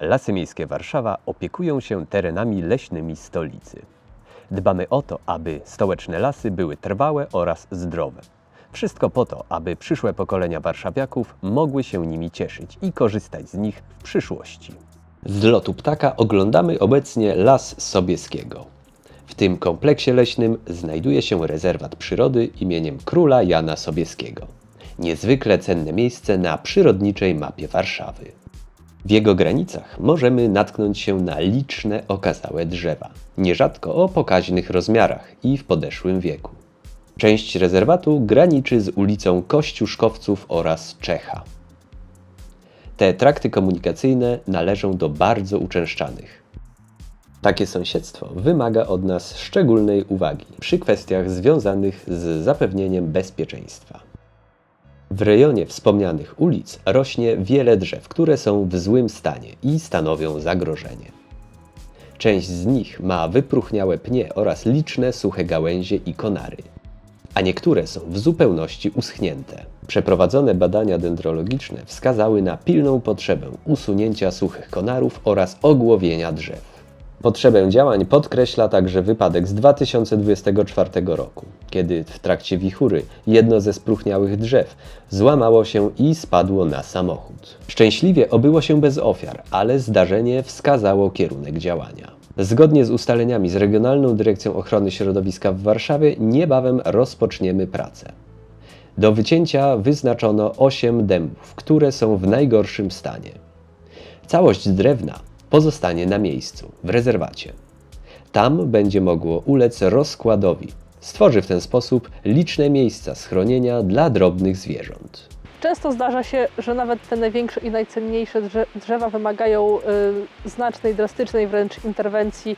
Lasy Miejskie Warszawa opiekują się terenami leśnymi stolicy. Dbamy o to, aby stołeczne lasy były trwałe oraz zdrowe. Wszystko po to, aby przyszłe pokolenia warszawiaków mogły się nimi cieszyć i korzystać z nich w przyszłości. Z lotu ptaka oglądamy obecnie Las Sobieskiego. W tym kompleksie leśnym znajduje się rezerwat przyrody imieniem króla Jana Sobieskiego. Niezwykle cenne miejsce na przyrodniczej mapie Warszawy. W jego granicach możemy natknąć się na liczne okazałe drzewa, nierzadko o pokaźnych rozmiarach i w podeszłym wieku. Część rezerwatu graniczy z ulicą Kościuszkowców oraz Czecha. Te trakty komunikacyjne należą do bardzo uczęszczanych. Takie sąsiedztwo wymaga od nas szczególnej uwagi przy kwestiach związanych z zapewnieniem bezpieczeństwa. W rejonie wspomnianych ulic rośnie wiele drzew, które są w złym stanie i stanowią zagrożenie. Część z nich ma wypróchniałe pnie oraz liczne suche gałęzie i konary, a niektóre są w zupełności uschnięte. Przeprowadzone badania dendrologiczne wskazały na pilną potrzebę usunięcia suchych konarów oraz ogłowienia drzew. Potrzebę działań podkreśla także wypadek z 2024 roku, kiedy w trakcie wichury jedno ze spróchniałych drzew złamało się i spadło na samochód. Szczęśliwie obyło się bez ofiar, ale zdarzenie wskazało kierunek działania. Zgodnie z ustaleniami z Regionalną Dyrekcją Ochrony Środowiska w Warszawie niebawem rozpoczniemy pracę. Do wycięcia wyznaczono 8 dębów, które są w najgorszym stanie. Całość drewna pozostanie na miejscu, w rezerwacie. Tam będzie mogło ulec rozkładowi. Stworzy w ten sposób liczne miejsca schronienia dla drobnych zwierząt. Często zdarza się, że nawet te największe i najcenniejsze drze- drzewa wymagają y, znacznej, drastycznej wręcz interwencji.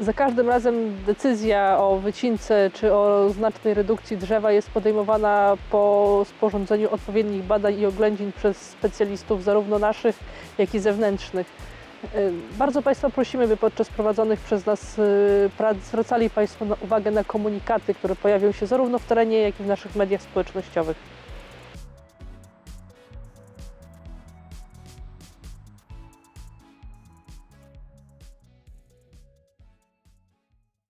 Za każdym razem decyzja o wycince czy o znacznej redukcji drzewa jest podejmowana po sporządzeniu odpowiednich badań i oględzin przez specjalistów zarówno naszych, jak i zewnętrznych. Y, Bardzo Państwa prosimy, by podczas prowadzonych przez nas y, prac zwracali Państwo uwagę na komunikaty, które pojawią się zarówno w terenie, jak i w naszych mediach społecznościowych.